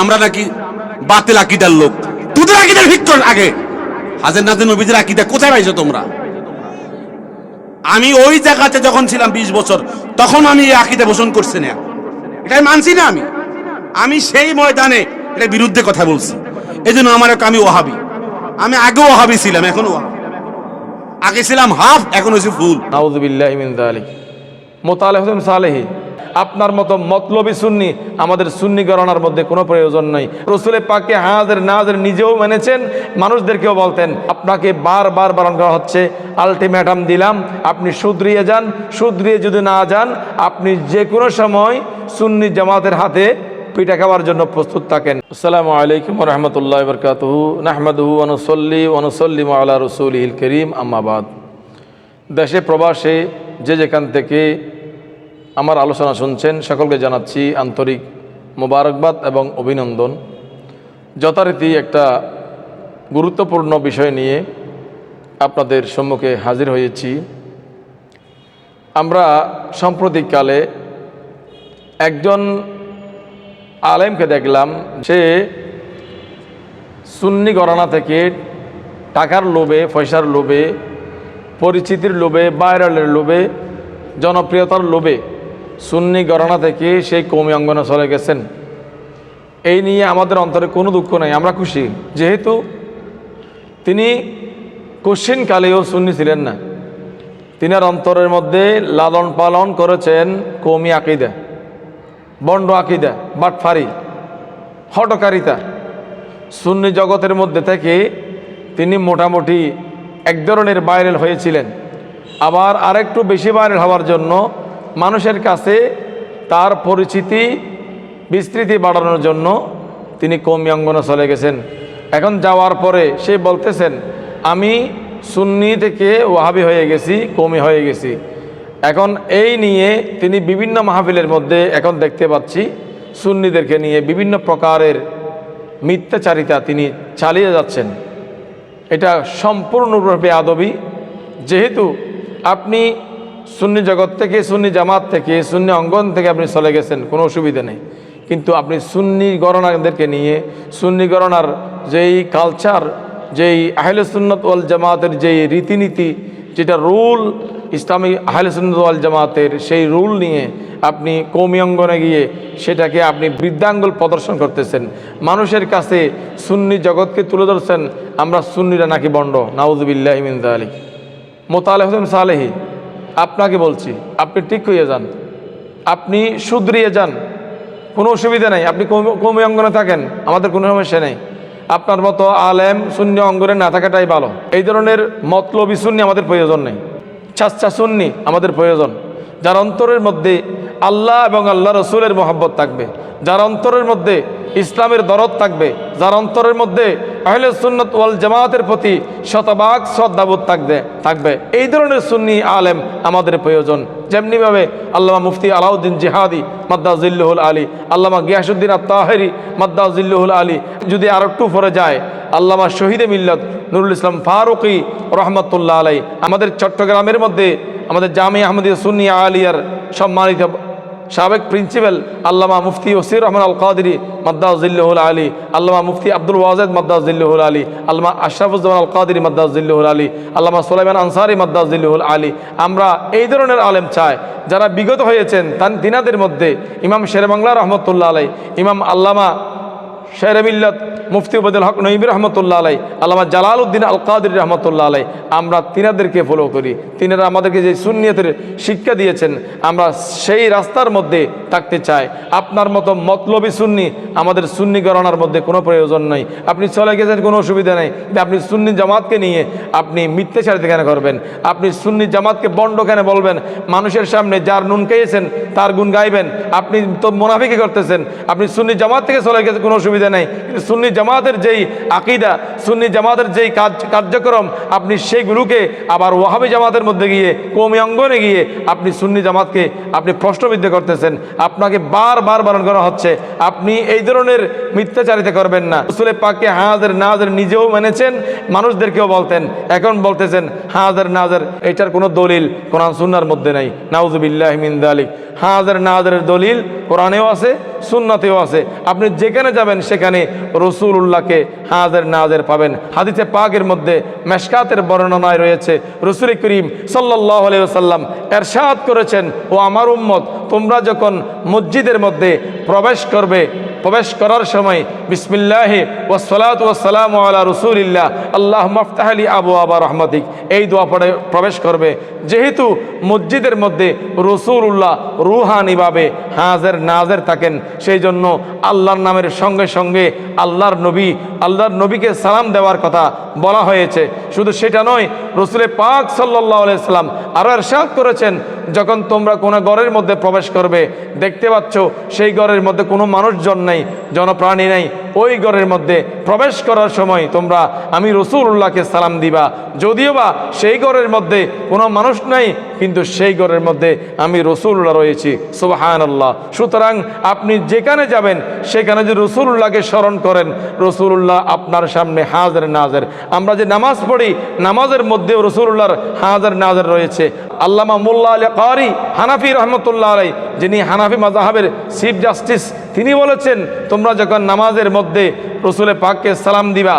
আমরা নাকি বাতিল আকিদার লোক। তোদের আকিদার ভিক্টর আগে। হাজার নাজির নবীদের আকিদা কোথায় পাইছো তোমরা? আমি ওই জায়গাতে যখন ছিলাম বিশ বছর, তখন আমি এই আকিদা পোষণ করছি না। এটাই মানছি না আমি। আমি সেই ময়দানে এটা বিরুদ্ধে কথা বলছি। এই জন্য আমার আমি ওহাবি। আমি আগেও ওহাবি ছিলাম, এখনও ওহাবি। আগে ছিলাম হাফ, এখন হয়েছে ফুল। নাউজুবিল্লাহ মোতালে হোসেন সালেহি। আপনার মতো মতলবি সুন্নি আমাদের সুন্নি গণনার মধ্যে কোনো প্রয়োজন নেই। রসুলের পাকে হাজার নাজের নিজেও মেনেছেন, মানুষদেরকেও বলতেন, আপনাকে বারবার বারণ করা হচ্ছে আলটিমেটাম দিলাম, আপনি শুধরিয়ে যান, শুধরিয়ে যদি না যান, আপনি যে কোনো সময় সুন্নি জামাতের হাতে পিঠা খাওয়ার জন্য প্রস্তুত থাকেন। আসসালামু আলাইকুম রহমতুল্লাহ বরকাতহু। নাহমাদহু অনুসল্লি অনুসল্লিম আল্লাহ রসুল ইল করিম। আম্মাবাদ দেশে, প্রবাসে, যে যেখান থেকে আমার আলোচনা শুনছেন সকলকে জানাচ্ছি আন্তরিক মোবারকবাদ এবং অভিনন্দন। যথারীতি একটা গুরুত্বপূর্ণ বিষয় নিয়ে আপনাদের সম্মুখে হাজির হয়েছি। আমরা সাম্প্রতিককালে একজন আলেমকে দেখলাম, সে সুন্নি গণনা থেকে টাকার লোভে, পয়সার লোভে, পরিচিতির লোভে ভাইরালের লোভে, জনপ্রিয়তার লোভে সুন্নি গণনা থেকে সেই কৌমি অঙ্গনে চলে গেছেন। এই নিয়ে আমাদের অন্তরে কোনো দুঃখ নেই, আমরা খুশি। যেহেতু তিনি কোশ্চিন কালেও সুন্নি ছিলেন না। তিনার অন্তরের মধ্যে লালন পালন করেছেন কৌমি আকিদা, বন্ড আকিদা, বাটফারি, হটকারিতা। সুন্নি জগতের মধ্যে থেকে তিনি মোটামুটি এক ধরনের ভাইরাল হয়েছিলেন। আবার আরেকটু বেশি ভাইরাল হওয়ার জন্য মানুষের কাছে তার পরিচিতি, বিস্তৃতি বাড়ানোর জন্য তিনি কৌমি অঙ্গনে চলে গেছেন। এখন যাওয়ার পরে সে বলতেছেন, আমি সুন্নি থেকে ওয়াহাবি হয়ে গেছি, কৌমি হয়ে গেছি। এখন এই নিয়ে তিনি বিভিন্ন মাহফিলের মধ্যে এখন দেখতে পাচ্ছি, সুন্নিদেরকে নিয়ে বিভিন্ন প্রকারের মিথ্যাচারিতা তিনি চালিয়ে যাচ্ছেন। এটা সম্পূর্ণরূপে আদবি। যেহেতু আপনি সুন্নি জগৎ থেকে, সুন্নি জামাত থেকে, সুন্নি অঙ্গন থেকে আপনি চলে গেছেন, কোনো অসুবিধা নেই। কিন্তু আপনি সুন্নি গণনাদেরকে নিয়ে, সুন্নি গণনার যেই কালচার যেই আহলে সুন্নত ওয়াল জামাতের যেই রীতিনীতি, যেটা রুল, ইসলামী আহলে সুন্নত ওয়াল জামাতের সেই রুল নিয়ে আপনি কৌমি অঙ্গনে গিয়ে সেটাকে আপনি বৃদ্ধাঙ্গুল প্রদর্শন করতেছেন। মানুষের কাছে সুন্নি জগৎকে তুলে ধরছেন, আমরা সুন্নিরা নাকি বন্ড? নাউজুবিল্লাহ ইমিন আলী মোতালে হোসেন সালেহি আপনাকে বলছি, আপনি ঠিক হয়ে যান। আপনি শুধরিয়ে যান। কোনো অসুবিধা নেই। আপনি কৌমি- অঙ্গনে থাকেন। আমাদের কোনো সমস্যা নেই। আপনার মতো আলেম শূন্য অঙ্গনে না থাকাটাই ভালো। এই ধরনের মতলবি শূন্য আমাদের প্রয়োজন নেই। চাচ্চা সুন্নি আমাদের প্রয়োজন। যার অন্তরের মধ্যে আল্লাহ এবং আল্লাহ রসুলের মোহাব্বত থাকবে। যার অন্তরের মধ্যে ইসলামের দরদ থাকবে। যার অন্তরের মধ্যে আহলে সুন্নত ওয়াল জামাতের প্রতি শতভাগ শ্রদ্ধাবোধ থাকবে থাকবে। এই ধরনের সুন্নি আলেম আমাদের প্রয়োজন। যেমনিভাবে আল্লামা মুফতি আলাউদ্দিন জিহাদি মাদ্দাজিল্লুহুল আলী, আল্লামা গিয়াসুদ্দিন আত্মাহেরি মাদ্দাজিল্লুহুল আলী, যদি আর একটু পরে যায়, আল্লামা শহীদে মিল্লত নুরুল ইসলাম ফারুকি রহমতুল্লাহ আলাই আমাদের চট্টগ্রামের মধ্যে আমাদের জামি আহমদিয়া সুন্নি আলিয়ার সম্মানিত সাবেক প্রিন্সিপাল আল্লামা মুফতি ওসির রহমান আল কাদিরি মাদ্দাউজিল্লাহুল আলী, আল্লামা মুফতি আব্দুল ওয়াজেদ মাদ্দাউজিল্লাহুল আলী, আল্লামা আশরাফুজ্জামান আল কাদিরি মাদ্দাউজিল্লাহুল আলী, আল্লামা সোলাইমান আনসারি মাদ্দাউজিল্লাহুল আলী। আমরা এই ধরনের আলেম চাই যারা বিগত হয়েছেন তান তিনাদের মধ্যে ইমাম শেরে বাংলা রহমতুল্লাহ আলাই ইমাম আল্লামা শের মুফতি উবদুল হক নঈবী রহমতুল্লাহ আলাই আল্লামা জালাল উদ্দিন আল কাদির রহমতুল্লাহ আলাই আমরা তিনাদেরকে ফলো করি। তিনারা আমাদেরকে যে শূন্যতের শিক্ষা দিয়েছেন, আমরা সেই রাস্তার মধ্যে থাকতে চাই। আপনার মতো মতলবী সুন্নি আমাদের সুন্নি গণনার মধ্যে কোনো প্রয়োজন নেই। আপনি চলে গেছেন, কোনো অসুবিধা নেই। আপনি সুন্নি জামাতকে নিয়ে আপনি মিথ্যাচারিত কেন করবেন? আপনি সুন্নি জামাতকে বন্ড কেন বলবেন? মানুষের সামনে যার নুন খেয়েছেন তার গুণ গাইবেন। আপনি তো মোনাফিকে করতেছেন। আপনি সুন্নি জামাত থেকে চলে গেছে, কোনো অসুবিধা নেই। কিন্তু সুন্নি জামাতের যেই আকিদা, সুন্নি জামাতের যেই কাজ, কার্যক্রম, আপনি সেইগুলোকে আবার ওয়াহাবি জামাতের মধ্যে গিয়ে কৌমি অঙ্গনে গিয়ে আপনি সুন্নি জামাতকে আপনি প্রশ্নবিদ্ধ করতেছেন। আপনাকে বারবার বারণ করা হচ্ছে। আপনি এই ধরনের মিথ্যাচারিতা করবেন না। রসুলের পাককে হাজার নাজার নিজেও মেনেছেন, মানুষদেরকেও বলতেন। এখন বলতেছেন, হাজার নাজের, এটার কোনো দলিল কোরআন সুন্নার মধ্যে নাই। নাউজুবিল্লাহ মিন্দ আলিক হাজার নাহাজারের দলিল কোরআনেও আছে, সুন্নাতেও আছে। আপনি যেখানে যাবেন সেখানে রসুল উল্লাহকে হাজার নাহাজের পাবেন। হাদিতে পাগের মধ্যে মেশকাতের বর্ণনায় রয়েছে, রসুল করিম সাল্লাহ সাল্লাম এরশাদ করেছেন, ও আমার উম্মত, তোমরা যখন মসজিদের মধ্যে প্রবেশ করবে প্রবেশ করার সময় বিসমিল্লাহ ওসলাত ওসালাম আলা রসুলিল্লাহ আল্লাহ মফতাহলি আবু আবা রহমতিক। এই দোয়া পড়ে প্রবেশ করবে। যেহেতু মসজিদের মধ্যে রসুল্লাহ রুহানিভাবে হাজের, নাজের থাকেন সেই জন্য আল্লাহর নামের সঙ্গে সঙ্গে আল্লাহর নবী, আল্লাহর নবীকে সালাম দেওয়ার কথা বলা হয়েছে। শুধু সেটা নয় রসুলে পাক সাল্লাহ সাল্লাম আরও এরশাদ করেছেন, যখন তোমরা কোনো ঘরের মধ্যে প্রবেশ করবে, দেখতে পাচ্ছ সেই ঘরের মধ্যে কোনো মানুষজন নেই, জনপ্রাণী নেই ওই ঘরের মধ্যে প্রবেশ করার সময় তোমরা আমি রসুল্লাহকে সালাম দিবা। যদিও বা সেই ঘরের মধ্যে কোনো মানুষ নাই, কিন্তু সেই ঘরের মধ্যে আমি রসুল্লাহ রয়েছি। সুবাহান আল্লাহ সুতরাং আপনি যেখানে যাবেন, সেখানে যে রসুল্লাহকে স্মরণ করেন রসুল্লাহ আপনার সামনে হাজার নাজের। আমরা যে নামাজ পড়ি, নামাজের মধ্যেও রসুল্লাহর হাজার নাজের রয়েছে। আল্লামা মোল্লা আলী কারি হানাফি রহমতুল্লাহ আলাই যিনি হানাফি মাজাহাবের চিফ জাস্টিস তিনি বলেছেন, তোমরা যখন নামাজের মধ্যে রসুলের পাককে সালাম দিবা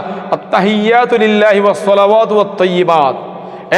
ওয়াত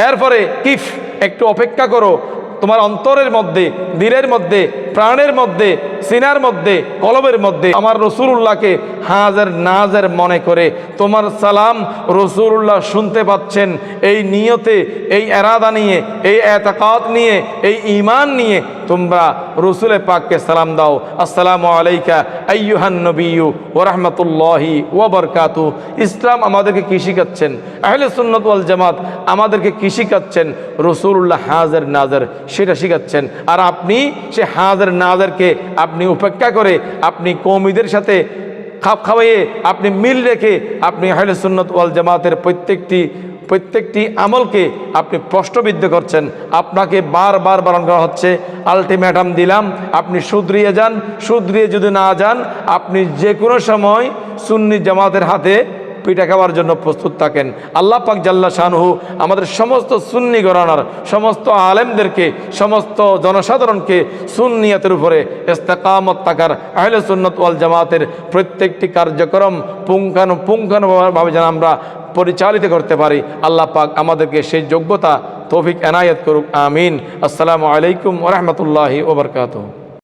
এরপরে কিফ, একটু অপেক্ষা করো। তোমার অন্তরের মধ্যে দিনের মধ্যে, প্রাণের মধ্যে সিনার মধ্যে, কলবের মধ্যে আমার রসুল্লাহকে হাজার নাজার মনে করে তোমার সালাম রসুল্লাহ শুনতে পাচ্ছেন। এই নিয়তে, এই এরাদা নিয়ে, এই এতাকাত নিয়ে, এই ইমান নিয়ে তোমরা রসুলে পাককে সালাম দাও। আসসালামু আলাইকা আইয়ুহান নবিয়ু ও রহমতুল্লাহি ও বরকাতু ইসলাম আমাদেরকে কি শিখাচ্ছেন? আহলে সুন্নত ওয়াল জামাত আমাদেরকে কি শিখাচ্ছেন? রসুল্লাহ হাজার নাজার, সেটা শিখাচ্ছেন। আর আপনি সে হাজার নাজারকে আপনি উপেক্ষা করে আপনি কৌমিদের সাথে খাপ খাওয়াইয়ে আপনি মিল রেখে আপনি আহলে সুন্নত ওয়াল জামাতের প্রত্যেকটি প্রত্যেকটি আমলকে আপনি প্রশ্নবিদ্ধ করছেন। আপনাকে বারবার বারণ করা হচ্ছে আলটিমেটাম দিলাম, আপনি সুদরিয়ে যান সুদরিয়ে যদি না যান, আপনি যে কোনো সময় সুন্নি জামাতের হাতে পিঠা খাওয়ার জন্য প্রস্তুত থাকেন। আল্লাহ পাক জাল্লা শাহু আমাদের সমস্ত সুন্নি গণনার সমস্ত আলেমদেরকে, সমস্ত জনসাধারণকে সুন্নিয়াতের উপরে ইস্তেকামত থাকার, আহলে সুন্নত ওয়াল জামাতের প্রত্যেকটি কার্যক্রম পুঙ্খানু পুঙ্খানুভাবে যেন আমরা পরিচালিত করতে পারি। আল্লাহ পাক আমাদেরকে সেই যোগ্যতা, তৌফিক এনায়েত করুক, আমিন। আসসালামু আলাইকুম ওরহমতুল্লাহি ওবরকাতু